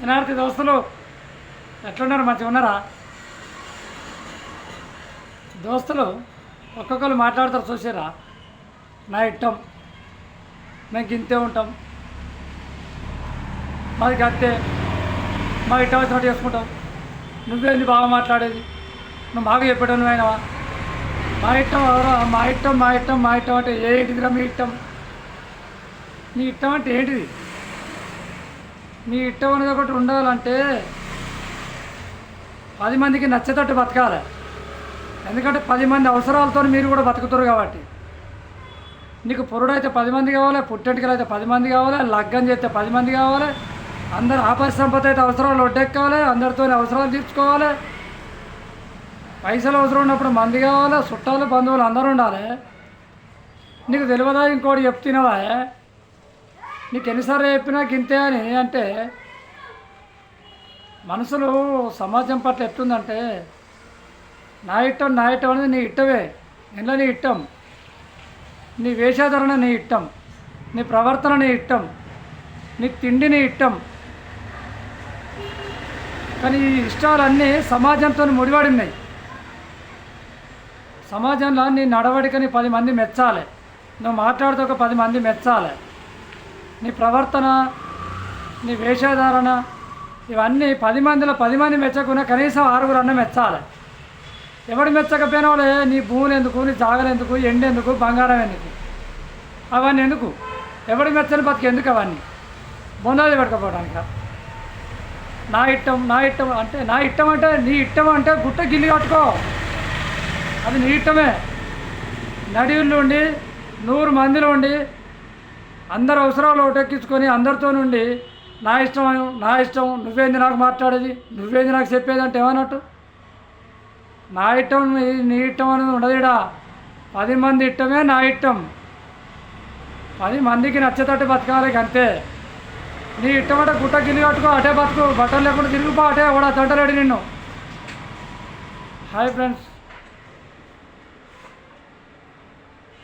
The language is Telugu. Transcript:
వినార్థి దోస్తులు ఎట్లున్నారు? మంచిగా ఉన్నారా? దోస్తులు ఒక్కొక్కరు మాట్లాడతారు చూసారా? నా ఇట్టం మేము గింతే ఉంటాం. మాది గత్తే మా ఇట్టం వచ్చినట్టు చేసుకుంటాం నువ్వేంది బాగా మాట్లాడేది. నువ్వు బాగా చెప్పాడు నువ్వు అయినవా మా ఇట్టం ఎవరో మా ఇట్టం మా ఇట్టం మా ఇట్టం అంటే ఏంటిదిరా మీ ఇట్టం నీ ఇట్టం అంటే ఏంటిది? మీ ఇట్టం అనేది ఒకటి ఉండాలంటే పది మందికి నచ్చేటట్టు బతకాలి. ఎందుకంటే పది మంది అవసరాలతో మీరు కూడా బతుకుతారు కాబట్టి. నీకు పొరుడైతే పది మంది కావాలి పుట్టెంటికలు అయితే పది మంది కావాలి లగ్గం చేస్తే పది మంది కావాలి అందరు ఆపద సంపద అయితే అవసరాలు ఒడ్డెక్కాలి అందరితో అవసరాలు తీర్చుకోవాలి. పైసలు అవసరం ఉన్నప్పుడు మంది కావాలి చుట్టాలు బంధువులు అందరూ ఉండాలి. నీకు తెలియదా ఇంకోటి చెప్తున్నావా? నీకు ఎన్నిసార్లు చెప్పినా గింతే అని అంటే మనసులో సమాజం పట్ల ఎట్లుందంటే నా ఇట్టం నా ఇట్టం అనేది నీ ఇట్టవే ఎలా నీ ఇట్టం నీ వేషాధరణ నీ ఇట్టం నీ ప్రవర్తన నీ ఇట్టం నీ తిండి నీ ఇట్టం కానీ ఈ ఇష్టాలన్నీ సమాజంతో ముడిపడినాయి సమాజంలో నీ నడవడికని పది మంది మెచ్చాలి. నువ్వు మాట్లాడితే ఒక పది మంది మెచ్చాలి. నీ ప్రవర్తన నీ వేషధారణ ఇవన్నీ పది మందిలో పది మంది మెచ్చకుండా కనీసం ఆరుగురు అన్న మెచ్చాలి. ఎవడు మెచ్చకపోయినా వాళ్ళే నీ భూములు ఎందుకు? నీ జాగలు ఎందుకు? ఎండెందుకు బంగారం ఎందుకు? అవన్నీ ఎందుకు? ఎవడు మెచ్చని బతికి ఎందుకు అవన్నీ? బొందాది పట్టుకపోవడానికి నా ఇట్టం నా ఇట్టం అంటే నా ఇష్టం అంటే నీ ఇట్టం అంటే గుట్ట గిల్లి కట్టుకో. అది నీ ఇట్టమే నడివుల్లో ఉండి నూరు మందిలో ఉండి అందరు అవసరాలు ఒకటెక్కించుకొని అందరితో నుండి నా ఇష్టం నా ఇష్టం నువ్వేంది నాకు మాట్లాడేది? నువ్వేంది నాకు చెప్పేది అంటే ఏమన్నట్టు? నా ఇష్టం నీ- ఇష్టం అనేది ఉండదు పది మంది ఇష్టమే నా ఇష్టం. పది మందికి నచ్చేటట్టు బతకాలి అంతే నీ ఇష్టం అంటే గుట్ట గిల్లి కట్టుకో అటే బతుకు. బట్టలు లేకుండా తిరిగిపో అటే కూడా తంటలేడు నిన్ను. Hi friends.